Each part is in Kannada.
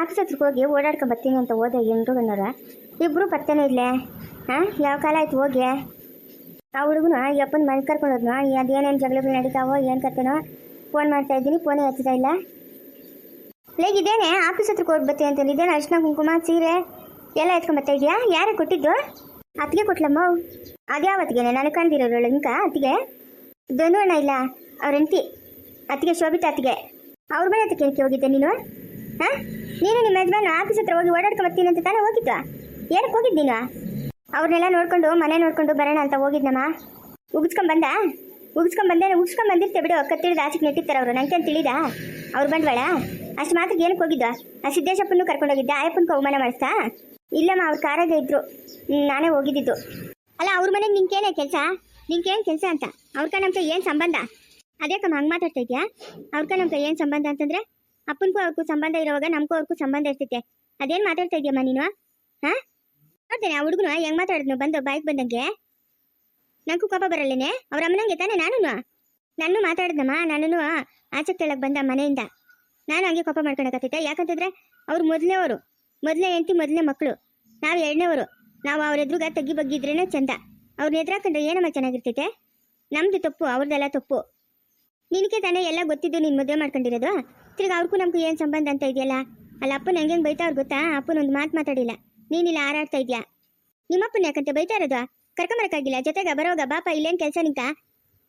ಆಫೀಸ್ ಹತ್ರಕ್ಕೆ ಹೋಗಿ ಓಡಾಡ್ಕೊಂಡು ಬರ್ತೀನಿ ಅಂತ ಹೋದೆ ಎಂಟು ಬಂದವ್ರ ಇಬ್ಬರು ಬರ್ತಾನೆ ಇಲ್ಲೇ. ಹಾಂ, ಯಾವ ಕಾಲ ಆಯ್ತು ಹೋಗಿ? ಆ ಹುಡುಗನು ಯಪ್ಪನ ಮನೆ ಕರ್ಕೊಂಡು ಹೋದ್ನು? ಅದೇನೇನು ಜಗಳಗಳು ನಡೀತಾವೋ, ಏನು ಕತ್ತೇನೋ ಫೋನ್ ಮಾಡ್ತಾ ಇದ್ದೀನಿ, ಫೋನೇ ಹಚ್ಚಿದಾ ಇಲ್ಲ. ಲೈಕ್ ಇದೇನೆ? ಆಫೀಸ್ ಹತ್ರಕ್ಕೆ ಹೋಗಿ ಬರ್ತೀನಿ ಅಂತ ಇದೇನು ಅರ್ಶಿನ ಕುಂಕುಮ, ಸೀರೆ? ಎಲ್ಲ ಎತ್ಕೊಂಡು ಬರ್ತಾ ಇದೆಯಾ? ಯಾರೇ ಕೊಟ್ಟಿದ್ದು? ಅತ್ತಿಗೆ ಕೊಟ್ಲಮ್ಮ ಅದ್ಯಾವತ್ತಿಗೆನೆ ನನಗೆ ಕಾಣ್ದಿರೋರು ಇಂಕ ಅತ್ತಿಗೆ? ಧನು ಅಣ್ಣ ಇಲ್ಲ, ಅವ್ರ ಹೆಂಡತಿ. ಅತ್ತಿಗೆ ಶೋಭಿತಾ ಅತ್ತಿಗೆ. ಅವ್ರ ಮನೆ ಅತ್ತಿಗೆ ಹೋಗಿದ್ದೆ ನೀನು? ಹಾಂ? ನೀನು ನಿಮ್ಮ ಯಜಮಾನ ಆಫೀಸ್ ಹತ್ರ ಹೋಗಿ ಓಡಾಡ್ಕೊಂಡು ಬರ್ತೀನಿ ಅಂತ ತಾನೇ ಹೋಗಿದ್ದ ಏನಕ್ಕೆ ಹೋಗಿದ್ದೀನ ಅವ್ರನ್ನೆಲ್ಲ ನೋಡ್ಕೊಂಡು ಮನೆ ನೋಡ್ಕೊಂಡು ಬರೋಣ ಅಂತ ಹೋಗಿದ್ನಮ್ಮ. ಉಗಿಸ್ಕೊಂಬಂದ ಬಂದ? ಉಗಿಸ್ಕೊಂಡ್ ಬಂದೆ ಉಗಿಸ್ಕೊಂಡ್ ಬಂದಿರ್ತೆ ಬಿಡು. ಕತ್ತಿಳಿದ ಆಚೆಗೆ ನೆಟ್ಟಿರ್ತಾರೆ ಅವರು. ನಂಗೆ ಅಂತ ತಿಳಿದ? ಅವ್ರು ಬಂದ್ವಳ? ಅಷ್ಟು ಮಾತ್ರ ಏನಕ್ಕೆ ಹೋಗಿದ್ದ ಆ ಕರ್ಕೊಂಡು ಹೋಗಿದ್ದ ಆಯಪ್ಪನ ಅವಮಾನ ಮಾಡಿಸ್ತಾ? ಇಲ್ಲಮ್ಮ, ಅವ್ರ ಕಾರಾಗ ಇದ್ರು. ನಾನೇ ಹೋಗಿದ್ದಿದ್ದು ಅಲ್ಲ, ಅವ್ರ ಮನೆಗೆ ನಿಂಗೇನೆ ಕೆಲಸ? ನಿಂಕೇನು ಕೆಲಸ ಅಂತ? ಅವ್ರ ನಮ್ಗೆ ಏನು ಸಂಬಂಧ? ಅದೇ ಕಮ್ಮ ಹಂಗೆ ಮಾತಾಡ್ತಾ ಇದೆಯಾ? ಅವ್ರ ನಮ್ಗೆ ಏನು ಸಂಬಂಧ ಅಂತಂದ್ರೆ? ಅಪ್ಪನಿಗೂ ಅವ್ರಿಗೂ ಸಂಬಂಧ ಇರೋವಾಗ ನಮಗೂ ಅವ್ರಿಗೂ ಸಂಬಂಧ ಇರ್ತೈತೆ ಅದೇನ್ ಮಾತಾಡ್ತಾ ಇದೆಯಮ್ಮ ನೀನು? ಹಾಂ? ಆ ಹುಡುಗನು ಹೆಂಗ್ ಮಾತಾಡಿದ್ನು ಬಂದು ಬಾಯ್ಗೆ ಬಂದಂಗೆ. ನಂಗೂ ಕೋಪ ಬರಲ್ಲೇನೆ? ಅವ್ರ ಅಮ್ಮನಂಗೆ ತಾನೆ ನಾನು ನಾನು ಮಾತಾಡಿದ್ನಮ್ಮ ನಾನು ಆಚೆ ತೆಳಗ್ ಬಂದ ಮನೆಯಿಂದ. ನಾನು ಹಂಗೆ ಕೋಪ ಮಾಡ್ಕೊಳಕತ್ತೈತೆ ಯಾಕಂತಂದ್ರೆ ಅವ್ರು ಮೊದಲನೇವರು ಮೊದಲನೇ ಹೆಂಡತಿ ಮೊದಲನೇ ಮಕ್ಕಳು ನಾವು ಎರಡನೇವರು. ನಾವು ಅವ್ರ ಎದುರುಗ ತಗ್ಗಿ ಬಗ್ಗಿದ್ರೇನೆ ಚಂದ. ಅವ್ರನ್ನ ಎದುರಾಕೊಂಡ್ರೆ ಏನಮ್ಮ ಚೆನ್ನಾಗಿರ್ತೈತೆ ನಮ್ದು ತಪ್ಪು ಅವ್ರದ್ದೆಲ್ಲ ತಪ್ಪು. ನಿನಗೆ ತಾನೇ ಎಲ್ಲ ಗೊತ್ತಿದ್ದು ನೀನು ಮದುವೆ ಮಾಡ್ಕೊಂಡಿರೋದು? ತಿರ್ಗಿ ಅವ್ರಿಗೂ ನಮ್ಗೂ ಏನು ಸಂಬಂಧ ಅಂತ ಇದೆಯಲ್ಲ? ಅಲ್ಲ ಅಪ್ಪನ ಹೆಂಗೆ ಬೈತಾ ಅವ್ರು ಗೊತ್ತಾ? ಅಪ್ಪನ ಒಂದು ಮಾತು ಮಾತಾಡಿಲ್ಲ. ನೀನಿಲ್ಲ ಹಾರಾಡ್ತಾ ಇದ್ಯಾ? ನಿಮ್ಮಪ್ಪನ ಯಾಕಂತ ಬೈತಾ ಇರೋದು? ಕರ್ಕೊಂಬರಕ್ಕಾಗಿಲ್ಲ, ಜೊತೆಗೆ ಬರೋಗ ಬಾಪ ಇಲ್ಲೇನು ಕೆಲಸ ಅಂತ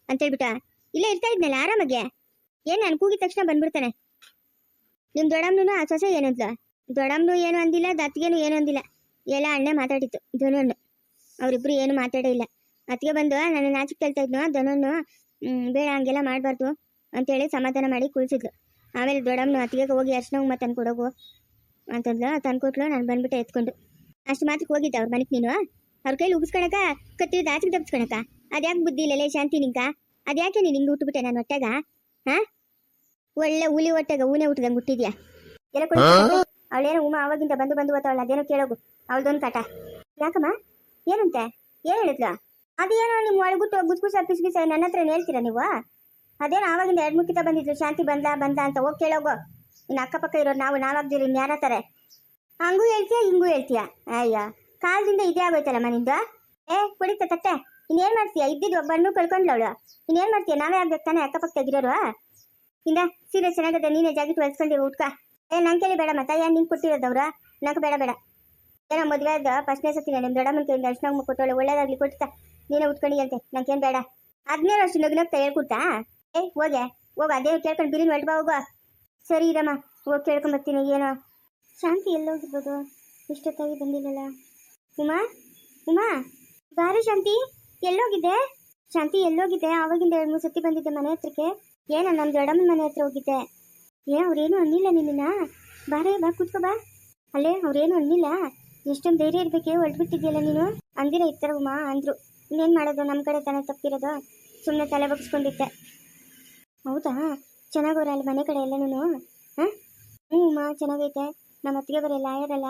ಅಂತೇಳ್ಬಿಟ್ಟ ಇಲ್ಲೇ ಇರ್ತಾ ಇದ್ನಲ್ಲ ಆರಾಮಾಗೆ? ಏನ್ ನಾನು ಕೂಗಿದ ತಕ್ಷಣ ಬಂದ್ಬಿಡ್ತಾನೆ. ನಿಮ್ ದೊಡ್ಡಮ್ಮನು ಆ ಸೊಸೆ ಏನಂದ್ಲ ದೊಡ್ಡಮ್ಮನು ಏನು ಅಂದಿಲ್ಲ, ದತ್ತಿಗೆನು ಏನು ಅಂದಿಲ್ಲ. ಎಲ್ಲ ಅಣ್ಣೆ ಮಾತಾಡಿತ್ತು ಧನುಣ್ಣು. ಅವರಿಬ್ರು ಏನು ಮಾತಾಡೇ ಇಲ್ಲ. ಅತ್ತಿಗೆ ಬಂದು, ನನ್ನ ನಾಚಿಕೆ ಕೇಳ್ತಾ ಇದ್ನು ಧನನ್ನು ಬೇಡ, ಹಂಗೆಲ್ಲ ಮಾಡಬಾರ್ದು ಅಂತೇಳಿ ಸಮಾಧಾನ ಮಾಡಿ ಕುಳಿಸಿದ್ಲು. ಆಮೇಲೆ ದೊಡ್ಡಮ್ಮನು ಅತ್ತಿಗೆ ಹೋಗಿ ಅರ್ಶನ ಉಮ್ಮ ತಂದು ಕೊಡೋಗು ಅಂತಂದ್ಲು. ತಂದ್ಕೊಟ್ಲು ನಾನು ಬಂದ್ಬಿಟ್ಟು ಎತ್ಕೊಂಡು. ಅಷ್ಟು ಮಾತ್ರಕ್ಕೆ ಹೋಗಿದ್ದೆ ಅವ್ರ ಮನೆಗೆ ನೀನು. ಅವ್ರ ಕೈಲಿ ಉಗಿಸ್ಕೊಳಕ ಕತ್ತಿ ಆಚೆಗೆ ತಪ್ಪಿಸ್ಕೊಳಕ ಅದ್ಯಾಕೆ ಬುದ್ಧಿ ಇಲ್ಲಲೇ ಶಾಂತಿ ನಿಂಕ? ಅದ್ಯಾಕೆ ನೀನು ಹಿಂಗೆ ಹುಟ್ಟುಬಿಟ್ಟೆ ನಾನು ಹೊಟ್ಟೆಗ ಹಾ? ಒಳ್ಳೆ ಹುಲಿ ಹೊಟ್ಟೆಗ ಊನೆ ಹುಟ್ಟದಂಗೆ ಹುಟ್ಟಿದ್ಯಾ? ಎಲ್ಲ ಅವಳೇನೋ ಉಮಾ ಅವಾಗಿಂದ ಬಂದು ಬಂದು ಓದ್ತಾವಳ ಅದೇನೋ ಕೇಳೋಗು. ಅವಳದೊಂದು ಕಾಟ. ಯಾಕಮ್ಮ? ಏನಂತೆ? ಏನ್ ಹೇಳಿದ್ಲ? ಅದೇನೋ ನಿಮ್ಮ ಒಳಗುಟ್ಟು ಗುಸ್ಗುಸ ಪಿಸ್ಗಿಸ ನನ್ನ ಹತ್ರ ಹೇಳ್ತೀರಾ ನೀವು? ಅದೇನೋ ಆವಾಗಿಂದ ಎರಡು ಮುಕ್ಕಿತ ಬಂದಿದ್ರು, ಶಾಂತಿ ಬಂದ ಬಂದ ಅಂತ ಹೋಗಿ ಕೇಳೋಗೋ. ಇನ್ನು ಅಕ್ಕಪಕ್ಕ ಇರೋರು ನಾವು, ನಾವಾಗ್ದಿರಿ ಇನ್ನು ಯಾರತ್ತಾರೆ ಹಂಗೂ ಹೇಳ್ತೀಯ, ಹಿಂಗೂ ಹೇಳ್ತೀಯ? ಅಯ್ಯ, ಕಾಲದಿಂದ ಇದೇ ಆಗೋಯ್ತಲ್ಲ ನಿಂದು ಏ ಕುಡಿತ ತಟ್ಟೆ. ಇನ್ನೇನು ಮಾಡ್ತೀಯ? ಇದ್ದಿದ್ದು ಒಬ್ಬಣ್ಣು ಕಳ್ಕೊಂಡ್ಲವಳು ಇನ್ನೇನು ಮಾಡ್ತೀಯ? ನಾವೇ ಆಗ್ಬೇಕು ತಾನೆ ಅಕ್ಕಪಕ್ಕ ತೆಗಿರೋರು ಇಂದ, ಸೀರೆ ಚೆನ್ನಾಗದ ನೀನೇ ಜಾಗಿ ಹೊಲ್ಸ್ಕೊಂಡಿ ಉಟ್ಕ. ಏ, ನಂಗೆ ಕೇಳಿ ಬೇಡ ಮತ್ತ ಏನು ನಿಂಗೆ ಕೊಟ್ಟಿರೋದವ್ರ ನಂಗೆ ಬೇಡ ಬೇಡ. ಏನೋ ಮದುವೆ ಆದ ಫಸ್ಟ್ನೇ ಸತಿ ನಿಮ್ಮ ದೊಡ್ಡಮ್ಮನ ಕೈಯಿಂದ ಅರ್ಶನಾಗ ಕೊಟ್ಟವಳು ಒಳ್ಳೇದಾಗ್ಲಿ ಕೊಡ್ತಾ, ನೀನೇ ಅಂತೆ ಏನು ಬೇಡ. ಹದಿನೇಳು ವರ್ಷ ನಗ್ನಗ್ತಾ ಹೇಳ್ಕೊಡ್ತಾ ಏ, ಹೋಗೆ, ಹೋಗ ಅದೇ ಕೇಳ್ಕೊಂಡು ಬಿರಿನ್ ಹೊಲ್ಟ್ ಬಾ ಹೋಗೋ ಸರಿ ಇರಮ್ಮ ಹೋಗಿ ಕೇಳ್ಕೊಂಡ್ ಬರ್ತೀನಿ, ಏನೋ. ಶಾಂತಿ ಎಲ್ಲೋಗಿರ್ಬೋದು. ಇಷ್ಟೊತ್ತಾಗಿ ಬಂದಿಲ್ಲಲ್ಲ. ಉಮಾ ಉಮಾ, ಬಾರು ಶಾಂತಿ, ಎಲ್ಲೋಗಿದ್ದೆ? ಶಾಂತಿ ಎಲ್ಲೋಗಿದ್ದೆ, ಆವಾಗಿಂದ ಎರಡು ಮೂರು ಸತಿ ಬಂದಿದ್ದೆ ಮನೆ ಹತ್ರಕ್ಕೆ. ಏನ ನಮ್ಮ ದೊಡ್ಡಮ್ಮನ ಮನೆ ಹತ್ರ ಹೋಗಿದ್ದೆ. ಏ, ಅವ್ರೇನು ಅನ್ನಿಲ್ಲ ನಿನ್ನ ಬಾರೇ ಬಾ, ಕೂತ್ಕೋ, ಬಾ. ಅಲ್ಲೇ, ಅವ್ರೇನು ಅನ್ನಿಲ್ಲ? ಎಷ್ಟೊಂದು ಧೈರ್ಯ ಇರ್ಬೇಕೆ, ಹೊರಟ್ಬಿಟ್ಟಿದ್ಯಲ್ಲ ನೀನು? ಅಂದಿರ ಇರ್ತಾರ ಉಮಾ ಅಂದ್ರು. ಇನ್ನೇನು ಮಾಡೋದು ನಮ್ಮ ಕಡೆ ತಾನೇ ತಪ್ಪಿರೋದು. ಸುಮ್ಮನೆ ತಲೆ ಬಗ್ಸ್ಕೊಂಡಿದ್ದೆ. ಹೌದಾ? ಚೆನ್ನಾಗವ್ರ ಅಲ್ಲಿ ಮನೆ ಕಡೆ ಎಲ್ಲನೂ ಹಾಂ? ಹ್ಞೂ ಮಾ, ಚೆನ್ನಾಗೈತೆ. ನಮ್ಮ ಅತ್ತಿಗೆ ಬರೀ ಲಾಯರಲ್ಲ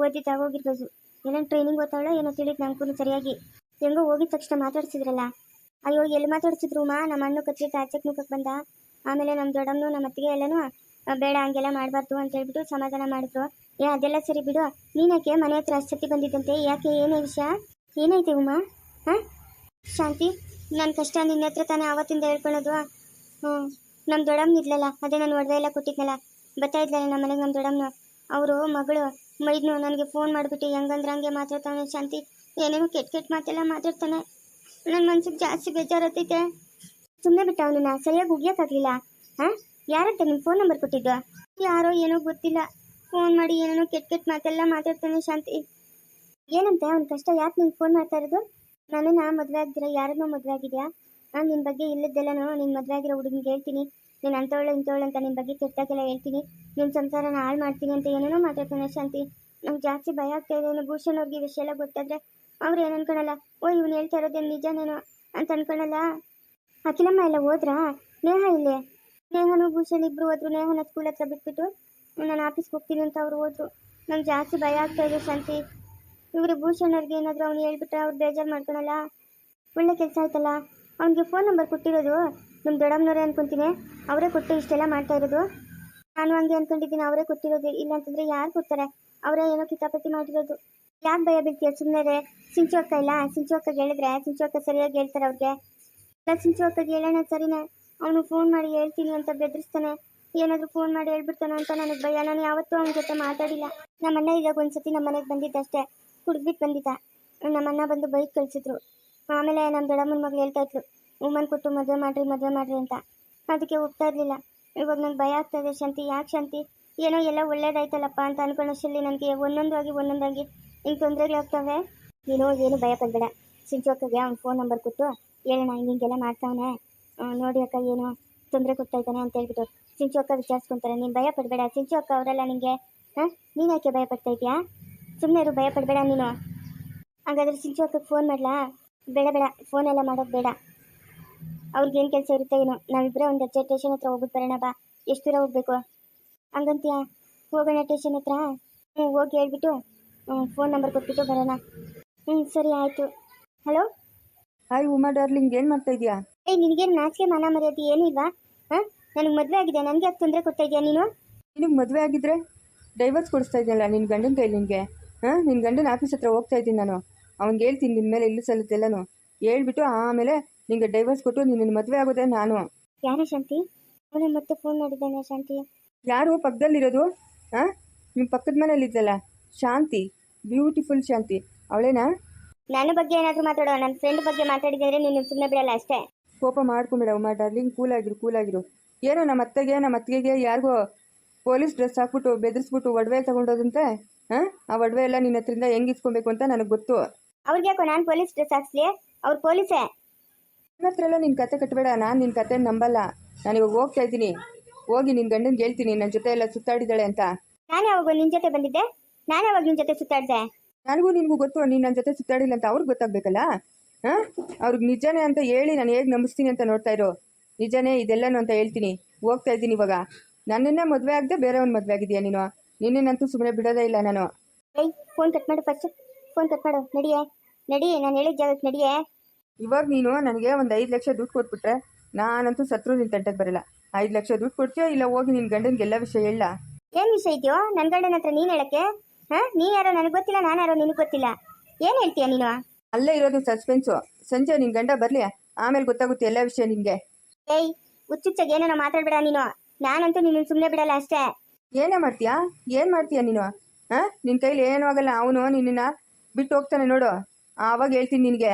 ಓದಿ ಹೋಗಿರ್ಬೋದು ಏನೇನು ಟ್ರೈನಿಂಗ್ ಓದ್ತಾವಳ ಏನೋ ತಿಳಿದ್ ನಂಗೂ ಸರಿಯಾಗಿ. ಹೆಂಗೋ ಹೋಗಿದ ತಕ್ಷಣ ಮಾತಾಡ್ಸಿದ್ರಲ್ಲ. ಅಯ್ಯೋ, ಎಲ್ಲಿ ಮಾತಾಡ್ಸಿದ್ರು ಮಾ? ನಮ್ಮ ಅಣ್ಣು ಕತ್ತಿಗೆ ಆಚೆಕ್ ಮುಖಕ್ಕೆ ಬಂದ. ಆಮೇಲೆ ನಮ್ಮ ದೊಡ್ಡಮ್ಮನು ನಮ್ಮ ಅತ್ತಿಗೆ ಎಲ್ಲನೂ ಬೇಡ, ಹಂಗೆಲ್ಲ ಮಾಡಬಾರ್ದು ಅಂತ ಹೇಳ್ಬಿಟ್ಟು ಸಮಾಧಾನ ಮಾಡಿದ್ರು. ಏ, ಅದೆಲ್ಲ ಸರಿ ಬಿಡು. ನೀನಕ್ಕೆ ಮನೆ ಹತ್ರ ಅಷ್ಟ್ ಸತಿ ಬಂದಿದ್ದಂತೆ? ಯಾಕೆ? ಏನೇ ವಿಷಯ? ಏನೈತೆ ಉಮಾ? ಹಾಂ? ಶಾಂತಿ ನನ್ನ ಕಷ್ಟ ನಿನ್ನ ಹತ್ರ ತಾನೇ ಆವತ್ತಿಂದ ಹೇಳ್ಕೊಳೋದು. ಹ್ಞೂ. ನಮ್ಮ ದೊಡ್ಡಮ್ಮ ಇದ್ಲಲ್ಲ ಅದೇ ನಾನು ಒಡೆದೆ ಎಲ್ಲ ಕೊಟ್ಟಿದ್ನಲ್ಲ ಬರ್ತಾ ಇದ್ಲಲ್ಲ ನಮ್ಮ ಮನೆಗೆ ನಮ್ಮ ದೊಡ್ಡಮ್ಮನ ಅವರು, ಮಗಳು, ಮೈದ್ನು ನನಗೆ ಫೋನ್ ಮಾಡಿಬಿಟ್ಟು ಹೆಂಗಂದ್ರೆ ಹಂಗೆ ಮಾತಾಡ್ತಾನೆ ಶಾಂತಿ. ಏನೇನೋ ಕೆಟ್ಟ ಕೆಟ್ಟ ಮಾತೆಲ್ಲ ಮಾತಾಡ್ತಾನೆ. ನನ್ನ ಮನ್ಸಿಗೆ ಜಾಸ್ತಿ ಬೇಜಾರತ್ತೈತೆ ಸುಮ್ಮನೆ ಬಿಟ್ಟ ಅವನನ್ನ. ಸರಿಯಾಗಿ ಉಗಿಯೋಕ್ಕಾಗಲಿಲ್ಲ ಹಾಂ? ಯಾರಂತ ನಿಮ್ಮ ಫೋನ್ ನಂಬರ್ ಕೊಟ್ಟಿದ್ದು? ಯಾರೋ ಏನೋ ಗೊತ್ತಿಲ್ಲ. ಫೋನ್ ಮಾಡಿ ಏನೇನೋ ಕೆಟ್ಟ ಕೆಟ್ಟ ಮಾತೆಲ್ಲ ಮಾತಾಡ್ತಾನೆ ಶಾಂತಿ. ಏನಂತೆ? ಅವ್ನ ಕಷ್ಟ. ಯಾಕೆ ನಿಂಗೆ ಫೋನ್ ಮಾಡ್ತಾ ಇರೋದು? ನನ್ನನ್ನು ಮದುವೆ ಆಗ್ದಿರ? ಯಾರನ್ನೋ ಮದುವೆ ಆಗಿದ್ಯಾ? ನಾನು ನಿನ್ನ ಬಗ್ಗೆ ಇಲ್ಲದ್ದೆಲ್ಲನೂ ನಿನ್ನ ಮದುವೆ ಆಗಿರೋ ಹುಡುಗನಿಗೆ ಹೇಳ್ತೀನಿ. ನೀನು ಅಂಥವಳು, ಇಂಥವಳು ಅಂತ ನಿಮ್ಮ ಬಗ್ಗೆ ಕೆಟ್ಟಾಗೆಲ್ಲ ಹೇಳ್ತೀನಿ. ನಿನ್ನ ಸಂಸಾರನ ಹಾಳು ಮಾಡ್ತೀನಿ ಅಂತ ಏನೇನೋ ಮಾತಾಡ್ತಾನೆ ಶಾಂತಿ. ನಂಗೆ ಜಾಸ್ತಿ ಭಯ ಆಗ್ತಾ ಇದೆ. ಭೂಷಣ್ ಅವ್ರಿಗೆ ವಿಷಯ ಎಲ್ಲ ಗೊತ್ತಾದ್ರೆ ಅವ್ರು ಏನು ಅನ್ಕೊಳಲ್ಲ, ಓ, ಇವ್ನು ಹೇಳ್ತಾ ಇರೋದೇನು ನಿಜನೇನೋ ಅಂತ ಅನ್ಕೊಳಲ್ಲ. ಅಖಿಲಮ್ಮ ಎಲ್ಲ ಹೋದ್ರಾ? ನೇಹ ಇಲ್ಲೇ? ನೇಹನು ಭೂಷಣ್ ಇಬ್ರು ಹೋದ್ರು, ನೇಹನ ಸ್ಕೂಲ್ ಹತ್ರ ಬಿಟ್ಬಿಟ್ಟು ನಾನು ಆಫೀಸ್ಗೆ ಹೋಗ್ತೀನಿ ಅಂತ ಅವ್ರು ಹೋದ್ರು. ನಂಗೆ ಜಾಸ್ತಿ ಭಯ ಆಗ್ತಾ ಇದೆ ಶಾಂತಿ. ಇವರು ಭೂಷಣ್ ಅವ್ರಿಗೆ ಏನಾದರೂ ಅವ್ನು ಹೇಳ್ಬಿಟ್ರೆ ಅವ್ರು ಬೇಜಾರು ಮಾಡ್ಕೊಳಲ್ಲ. ಒಳ್ಳೆ ಕೆಲಸ ಆಯ್ತಲ್ಲ? ಅವ್ನಿಗೆ ಫೋನ್ ನಂಬರ್ ಕೊಟ್ಟಿರೋದು. ನಮ್ಮ ದೊಡ್ಡಮ್ಮನವರೇ ಅನ್ಕೊಂತೀನಿ. ಅವರೇ ಕೊಟ್ಟು ಇಷ್ಟೆಲ್ಲ ಮಾಡ್ತಾ ಇರೋದು. ನಾನು ಹಂಗೆ ಅನ್ಕೊಂಡಿದ್ದೀನಿ, ಅವರೇ ಕೊಟ್ಟಿರೋದು. ಇಲ್ಲ ಅಂತಂದ್ರೆ ಯಾರು ಕೊಡ್ತಾರೆ? ಅವರೇ ಏನೋ ಕಿತಾಪತಿ ಮಾಡಿರೋದು. ಯಾಕೆ ಭಯ ಬೀಳ್ತೀಯ? ಸುಮ್ಮನೆ ಸಿಂಚು ಅಕ್ಕ ಇಲ್ಲ? ಸಿಂಚು ಅಕ್ಕಗೆ ಹೇಳಿದ್ರೆ? ಸಿಂಚು ಅಕ್ಕ ಸರಿಯಾಗಿ ಹೇಳ್ತಾರೆ ಅವ್ರಿಗೆ? ಇಲ್ಲ, ಸಿಂಚು ಅಕ್ಕಗೆ ಹೇಳೋಣ ಸರಿನೇ. ಅವನು ಫೋನ್ ಮಾಡಿ ಹೇಳ್ತೀನಿ ಅಂತ ಬೆದರಿಸ್ತಾನೆ. ಏನಾದರೂ ಫೋನ್ ಮಾಡಿ ಹೇಳ್ಬಿಡ್ತಾನೆ ಅಂತ ನನಗೆ ಭಯ. ನಾನು ಯಾವತ್ತೂ ಅವನ ಜೊತೆ ಮಾತಾಡಿಲ್ಲ. ನಮ್ಮ ಅಣ್ಣ ಈಗ ಒಂದ್ಸತಿ ನಮ್ಮ ಮನೆಗೆ ಬಂದಿದ್ದಷ್ಟೇ. ಕುಡ್ದ್ಬಿಟ್ಟು ಬಂದಿದ್ದ. ನಮ್ಮ ಅಣ್ಣ ಬಂದು ಬೈಕ್ ಕಳಿಸಿದ್ರು. ಆಮೇಲೆ ನಮ್ಮ ದೊಡ್ಡಮ್ಮನ ಮಗಳು ಹೇಳ್ತಾ ಇದ್ಲು ಉಮ್ಮನ್ ಕೊಟ್ಟು ಮದುವೆ ಮಾಡ್ರಿ ಮದುವೆ ಮಾಡ್ರಿ ಅಂತ. ಅದಕ್ಕೆ ಒಪ್ತಾ ಇರಲಿಲ್ಲ. ಇವಾಗ ನಂಗೆ ಭಯ ಆಗ್ತದೆ, ಶಾಂತಿ, ಯಾಕೆ ಶಾಂತಿ? ಏನೋ ಎಲ್ಲ ಒಳ್ಳೇದಾಯ್ತಲ್ಲಪ್ಪ ಅಂತ ಅನ್ಕೊಳ್ಳೋಷ್ಟರಲ್ಲಿ ನನಗೆ ಒಂದೊಂದಾಗಿ ಒಂದೊಂದಾಗಿ ಹಿಂಗೆ ತೊಂದರೆಗಳಾಗ್ತವೆ. ನೀನು ಏನು ಭಯ ಪಡಬೇಡ. ಸಿಂಚು ಅಕ್ಕಗೆ ಅವ್ನ ಫೋನ್ ನಂಬರ್ ಕೊಟ್ಟು ಹೇಳೋಣ ಹಿಂಗೆ ಹಿಂಗೆಲ್ಲ ಮಾಡ್ತಾವನೆ. ನೋಡಿ ಅಕ್ಕ, ಏನು ತೊಂದರೆ ಕೊಡ್ತಾ ಅಂತ ಹೇಳ್ಬಿಟ್ಟು ಸಿಂಚು ಅಕ್ಕ ವಿಚಾರಿಸ್ಕೊಂತಾರೆ. ನೀನು ಭಯ ಪಡಬೇಡ. ಸಿಂಚು ಅಕ್ಕ ಅವರೆಲ್ಲ ನಿಮಗೆ ಹಾಂ, ನೀನು ಯಾಕೆ ಭಯ ಪಡ್ತಾ ಇದೆಯಾ ಸುಮ್ಮನೆ ಇರು, ಭಯ ಪಡಬೇಡ ನೀನು. ಹಾಗಾದ್ರೆ ಸಿಂಚು ಅಕ್ಕಗೆ ಫೋನ್ ಮಾಡಲಾ? ಬೇಡ ಬೇಡ. ಫೋನ್ ಎಲ್ಲ ಮಾಡೋದು ಬೇಡ. ಅವ್ರಿಗೇನು ಕೆಲಸ ಇರುತ್ತೆ ಏನೋ. ನಾವಿಬ್ಬರೇ ಒಂದು ಅಜ್ಜ ಟೇಷನ್ ಹತ್ರ ಹೋಗ್ಬಿಟ್ಟು ಬರೋಣ ಬಾ. ಎಷ್ಟು ದೂರ ಹೋಗ್ಬೇಕು? ಹಂಗಂತೀಯ? ಹೋಗೋಣ ಟೇಷನ್ ಹತ್ರ? ಹ್ಞೂ ಹೋಗಿ ಹೇಳ್ಬಿಟ್ಟು ಫೋನ್ ನಂಬರ್ ಕೊಟ್ಬಿಟ್ಟು ಬರೋಣ. ಹ್ಞೂ ಸರಿ ಆಯಿತು. ಹಲೋ ಹಾಯ್ ಉಮಾ ಡಾರ್ಲಿಂಗ್ ಏನು ಮಾಡ್ತಾ ಇದೀಯಾ? ಏಯ್ ನಿನಗೇನು ನಾಚಿಕೆ ಮಾನ ಮರ್ಯಾದೆ ಏನಿಲ್ವಾ ಹಾಂ? ನನಗೆ ಮದುವೆ ಆಗಿದೆ. ನನಗೆ ಯಾಕೆ ತೊಂದರೆ ಕೊಡ್ತಾ ಇದೆಯಾ ನೀನು? ನಿನಗೆ ಮದುವೆ ಆಗಿದ್ರೆ ಡೈವರ್ಸ್ ಕೊಡಿಸ್ತಾ ಇದೆಯಲ್ಲ ನಿನ್ನ ಗಂಡನ ಕೈ ನಿನಗೆ ಹಾಂ? ನಿನ್ನ ಗಂಡನ ಆಫೀಸ್ ಹತ್ರ ಹೋಗ್ತಾ ಇದ್ದೀನಿ ನಾನು. ಅವ್ನಿಗೆ ಹೇಳ್ತೀನಿ ನಿನ್ನ ಮೇಲೆ ಇಲ್ಲೂ ಸಲ್ಲತ್ತೆಲ್ಲನೂ ಹೇಳ್ಬಿಟ್ಟು ಆಮೇಲೆ ನಿಂಗೆ ಡೈವರ್ಸ್ ಕೊಟ್ಟು ನಿನ್ನ ಮದುವೆ ಆಗೋದೆ ನಾನು. ಯಾರ ಶಾಂತಿ? ಅವನು ಮತ್ತೆ ಫೋನ್ ಮಾಡಿದ್ದಾನೆ ಶಾಂತಿ. ಯಾರು ಪಕ್ಕದಲ್ಲಿರೋದು? ಹಾಂ ನಿಮ್ಮ ಪಕ್ಕದ ಮನೇಲಿದ್ದಲ್ಲ ಶಾಂತಿ ಬ್ಯೂಟಿಫುಲ್ ಶಾಂತಿ. ಅವಳೇನಾ? ನನ್ನ ಬಗ್ಗೆ ಏನಾದರೂ ಮಾತಾಡೋ ನನ್ನ ಫ್ರೆಂಡ್ ಬಗ್ಗೆ ಮಾತಾಡಿದ್ರೆ ನೀನು ಸುಮ್ಮನೆ ಬಿಡಲ್ಲ ಅಷ್ಟೇ. ಕೋಪ ಮಾಡ್ಕೊಂಬಿಡ ಮಾ ಡಾರ್ಲಿಂಗ್ ಕೂಲಾಗಿರು ಕೂಲಾಗಿರು ಏನೋ ನಮ್ಮ ಅತ್ತೆಗೆ ನಮ್ಮ ಅತ್ತಿಗೆಗೆ ಯಾರಿಗೋ ಪೊಲೀಸ್ ಡ್ರೆಸ್ ಹಾಕ್ಬಿಟ್ಟು ಬೆದರಿಸ್ಬಿಟ್ಟು ಒಡವೆ ತಗೊಂಡೋದಂತೆ? ಹಾಂ ಆ ಒಡವೆ ಎಲ್ಲ ನಿನ್ನ ಹತ್ರಿಂದ ಹೆಂಗೆ ಇಸ್ಕೊಬೇಕು ಅಂತ ನನಗೆ ಗೊತ್ತು. ಅವ್ರಿಗೆ ಯಾಕೋ ನಾನು ಪೊಲೀಸ್ ಡ್ರೆಸ್ ಹಾಕ್ಸ್ಲಿ? ಅವ್ರು ಪೊಲೀಸೇ. ನನ್ನ ಹತ್ರ ಎಲ್ಲ ನಿನ್ನ ಕತೆ ಕಟ್ಟಬೇಡ ನಾನು ನಿನ್ನ ಕತೆ ನಂಬಲ್ಲ. ನಾನು ಇವಾಗ ಹೋಗ್ತಾ ಇದ್ದೀನಿ. ಹೋಗಿ ನಿನ್ನ ಗಂಡನಿಗೆ ಹೇಳ್ತೀನಿ ನನ್ನ ಜೊತೆ ಎಲ್ಲ ಸುತ್ತಾಡಿದ್ದಾಳೆ ಅಂತ. ನಾನು ಯಾವಾಗ ನಿನ್ನ ಜೊತೆ ಬಂದಿದ್ದೆ? ನಾನು ಯಾವಾಗ ನಿನ್ನ ಜೊತೆ ಸುತ್ತಾಡಿದೆ? ನನಗೂ ನಿನಗೂ ಗೊತ್ತು ನೀನು ನನ್ನ ಜೊತೆ ಸುತ್ತಾಡಿಲ್ಲ ಅಂತ ಅವ್ರಿಗೆ ಗೊತ್ತಾಗಬೇಕಲ್ಲ? ಹಾಂ? ಅವ್ರಿಗೆ ನಿಜನೇ ಅಂತ ಹೇಳಿ ನಾನು ಹೇಗೆ ನಂಬಿಸ್ತೀನಿ ಅಂತ ನೋಡ್ತಾ ಇರೋ. ನಿಜನೇ ಇದೆಲ್ಲನೂ ಅಂತ ಹೇಳ್ತೀನಿ. ಹೋಗ್ತಾ ಇದ್ದೀನಿ ಇವಾಗ. ನನ್ನನ್ನೇ ಮದುವೆ ಆಗದೆ ಬೇರೆಯವ್ನ ಮದುವೆ ಆಗಿದೆಯಾ ನೀನು? ನಿನ್ನಂತೂ ಸುಮ್ಮನೆ ಬಿಡೋದೇ ಇಲ್ಲ ನಾನು. ಫೋನ್ ಕಟ್ ಮಾಡಿ ಫಸ್ಟ್ ಫೋನ್ ಕಟ್ ಮಾಡು. ನಡಿಯೇ ನಡಿ ನಾನು ಹೇಳಿದ ಜಾಗಕ್ಕೆ ನಡಿಯೇ. ಇವಾಗ ನೀನು ನನಗೆ ಒಂದು ಐದು ಲಕ್ಷ ದುಡ್ಡು ಕೊಟ್ಬಿಟ್ರೆ ನಾನಂತೂ ಸತ್ರು ನಿನ್ನ ತಂಟಕ್ಕೆ ಬರಲ್ಲ. ಐದು ಲಕ್ಷ ದುಡ್ಡು ಕೊಡ್ತೀಯೋ ಇಲ್ಲ ಹೋಗಿ ನಿನ್ನ ಗಂಡನಿಗೆ ಎಲ್ಲ ವಿಷಯ ಹೇಳ. ಏನು ವಿಷಯ ಇದೆಯೋ? ನನ್ನ ಗಂಡನ ಹತ್ರ ನೀನು ಹೇಳಕ್ಕೆ? ಹಾಂ? ನೀನು ಯಾರೋ ನನಗೆ ಗೊತ್ತಿಲ್ಲ ನಾನು ಯಾರೋ ನಿನಗೆ ಗೊತ್ತಿಲ್ಲ. ಏನು ಹೇಳ್ತೀಯ ನೀನು? ಅಲ್ಲೇ ಇರೋದು ಸಸ್ಪೆನ್ಸು ಸಂಜೆ ನಿನ್ನ ಗಂಡ ಬರಲಿ ಆಮೇಲೆ ಗೊತ್ತಾಗುತ್ತೆ ಎಲ್ಲ ವಿಷಯ ನಿನಗೆ. ಏಯ್ ಹುಚ್ಚುಚ್ಚಾಗಿ ಏನೋ ಮಾತಾಡ್ಬೇಡ ನೀನು. ನಾನಂತೂ ನಿನ್ನ ಸುಮ್ಮನೆ ಬಿಡಲ್ಲ ಅಷ್ಟೇ. ಏನೇ ಮಾಡ್ತೀಯಾ? ಏನು ಮಾಡ್ತೀಯಾ ನೀನು? ಹಾಂ? ನಿನ್ನ ಕೈಲಿ ಏನೂ ಆಗಲ್ಲ ಅವನು ನಿನ್ನನ್ನು ಬಿಟ್ಟು ಹೋಗ್ತಾನೆ ನೋಡು. ಆವಾಗ ಹೇಳ್ತೀನಿ ನಿನಗೆ.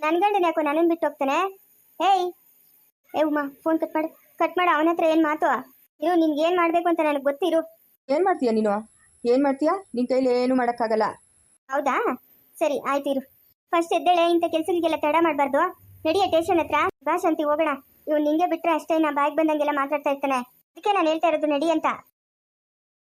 ನನ್ನ ಗಂಡನ ಯಾಕೋ ನನ್ನನ್ನು ಬಿಟ್ಟು ಹೋಗ್ತಾನೆ? ಏಯ್ ಏ ಉಮ್ಮ ಫೋನ್ ಕಟ್ ಮಾಡು. ಕಟ್ ಮಾಡು ಅವನ ಹತ್ರ ಏನು ಮಾತು? ಇರು ನಿನ್ಗೆ ಏನು ಮಾಡಬೇಕು ಅಂತ ನನಗೆ ಗೊತ್ತಿರು. ಏನು ಮಾಡ್ತೀಯಾ ನೀನು? ಏನು ಮಾಡ್ತೀಯಾ? ನಿನ್ನ ಕೈಲಿ ಏನು ಮಾಡೋಕ್ಕಾಗಲ್ಲ. ಹೌದಾ? ಸರಿ ಆಯ್ತು ಇರು. ಫಸ್ಟ್ ಎದ್ದೇಳೆ ಇಂಥ ಕೆಲಸಗಳಿಗೆಲ್ಲ ತಡ ಮಾಡಬಾರ್ದು. ನಡಿಯ ಟೇಷನ್ ಹತ್ರ. ಬಾ ಶಾಂತಿ ಹೋಗೋಣ. ಇವ್ ನಿಂಗೆ ಬಿಟ್ರೆ ಅಷ್ಟೇ ನಾ ಬಾಯಿಗೆ ಬಂದಂಗೆಲ್ಲ ಮಾತಾಡ್ತಾ ಇರ್ತಾನೆ. ಅದಕ್ಕೆ ನಾನು ಹೇಳ್ತಾ ಇರೋದು ನಡಿ ಅಂತ.